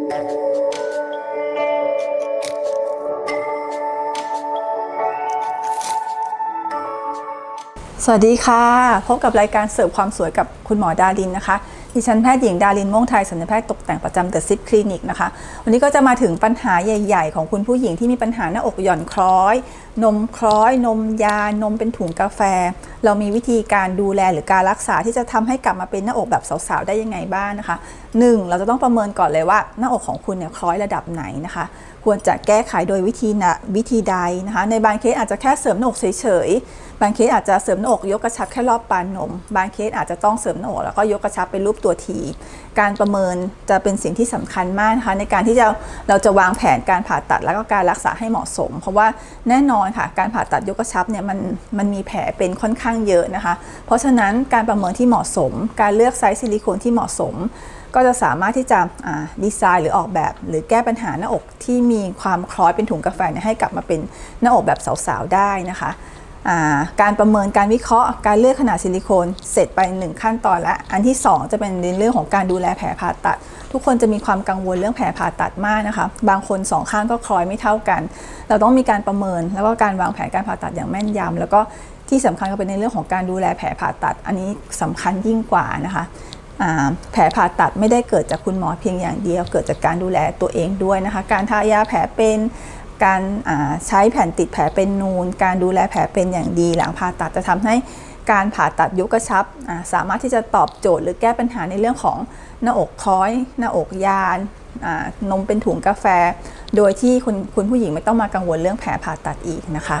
สวัสดีค่ะ พบกับรายการเสิร์ฟความสวยกับคุณหมอดารินนะคะ ดิฉันแพทย์หญิงดารินม่วงไทยสัญญแพทย์ตกแต่งประจำเดอะซิปคลินิกนะคะ วันนี้ก็จะมาถึงปัญหาใหญ่ ๆ ของคุณผู้หญิงที่มีปัญหาหน้าอกหย่อนคล้อย นมคล้อย นมยา นมเป็นถุงกาแฟ เรามีวิธีการดูแลหรือการรักษาที่จะทำให้กลับมาเป็นหน้าอกแบบสาวๆได้ยังไงบ้างนะคะหนึ่งเราจะต้องประเมินก่อนเลยว่าหน้าอกของคุณเนี่ยคล้อยระดับไหนนะคะ ควรจะแก้ไขโดยวิธีนะวิธีใดนะคะ ในบางเคสอาจจะแค่เสริมหน้าอกเฉยๆบางเคสอาจจะเสริมหน้าอกยกกระชับแค่รอบปานนม บางเคสอาจจะต้องเสริมหน้าอกแล้วก็ยกกระชับเป็นรูปตัวทีการประเมินจะเป็นสิ่งที่สำคัญมากนะคะในการที่จะเราจะวางแผนการผ่าตัดแล้วก็การรักษาให้เหมาะสม เพราะว่าแน่นอนค่ะการผ่าตัดยกกระชับเนี่ยมันมันมีแผลเป็นค่อนข้างเยอะนะคะ เพราะฉะนั้นการประเมินที่เหมาะสม การเลือกไซส์ซิลิโคนที่เหมาะสม ก็จะสามารถที่จะดีไซน์หรือออกแบบ หรือแก้ปัญหาหน้าอกที่มีความคล้อยเป็นถุงกาแฟให้กลับมาเป็นหน้าอกแบบสาวๆได้นะคะ การประเมินการวิเคราะห์การเลือกขนาดซิลิโคนเสร็จไปหนึ่งขั้นตอนและอันที่ 2 จะเป็นในเรื่องของการดูแลแผลผ่าตัด ทุกคนจะมีความกังวลเรื่องแผลผ่าตัดมากนะคะบางคนสองข้างก็คล้อยไม่เท่ากัน เราต้องมีการประเมินแล้วก็การวางแผนการผ่าตัดอย่างแม่นยำแล้วก็ที่สำคัญก็เป็นในเรื่องของการดูแลแผลผ่าตัด อันนี้สำคัญยิ่งกว่านะคะแผลผ่าตัดไม่ได้เกิดจากคุณหมอเพียงอย่างเดียว เกิดจากการดูแลตัวเองด้วยนะคะ การทายาแผลเป็น การใช้แผ่นติดแผลเป็นนูน การดูแลแผลเป็นอย่างดีหลังผ่าตัดจะทำให้การผ่าตัดยุกระชับสามารถที่จะตอบโจทย์หรือแก้ปัญหาในเรื่องของหน้าอกคล้อย หน้าอกยานนมเป็นถุงกาแฟ โดยที่คุณคุณผู้หญิงไม่ต้องมากังวลเรื่องแผลผ่าตัดอีกนะคะ